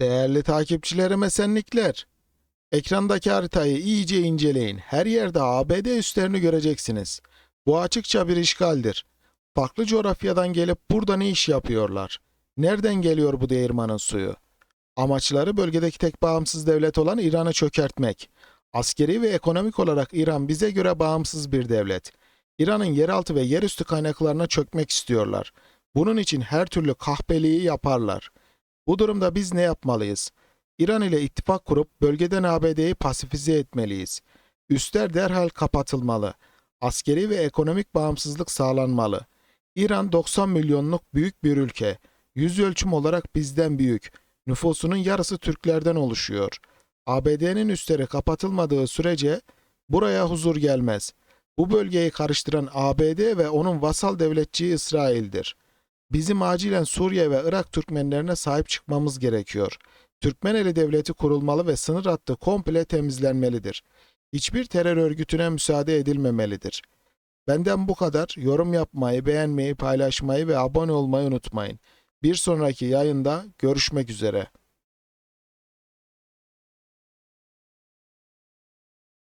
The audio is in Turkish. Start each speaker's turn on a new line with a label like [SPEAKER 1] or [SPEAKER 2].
[SPEAKER 1] Değerli takipçilerim esenlikler. Ekrandaki haritayı iyice inceleyin. Her yerde ABD üslerini göreceksiniz. Bu açıkça bir işgaldir. Farklı coğrafyadan gelip burada ne iş yapıyorlar? Nereden geliyor bu değirmanın suyu? Amaçları bölgedeki tek bağımsız devlet olan İran'ı çökertmek. Askeri ve ekonomik olarak İran bize göre bağımsız bir devlet. İran'ın yeraltı ve yerüstü kaynaklarına çökmek istiyorlar. Bunun için her türlü kahpeliği yaparlar. Bu durumda biz ne yapmalıyız? İran ile ittifak kurup bölgeden ABD'yi pasifize etmeliyiz. Üsler derhal kapatılmalı. Askeri ve ekonomik bağımsızlık sağlanmalı. İran 90 milyonluk büyük bir ülke. Yüz ölçüm olarak bizden büyük. Nüfusunun yarısı Türklerden oluşuyor. ABD'nin üsleri kapatılmadığı sürece buraya huzur gelmez. Bu bölgeyi karıştıran ABD ve onun vasal devletçiği İsrail'dir. Bizim acilen Suriye ve Irak Türkmenlerine sahip çıkmamız gerekiyor. Türkmeneli devleti kurulmalı ve sınır hattı komple temizlenmelidir. Hiçbir terör örgütüne müsaade edilmemelidir. Benden bu kadar. Yorum yapmayı, beğenmeyi, paylaşmayı ve abone olmayı unutmayın. Bir sonraki yayında görüşmek üzere.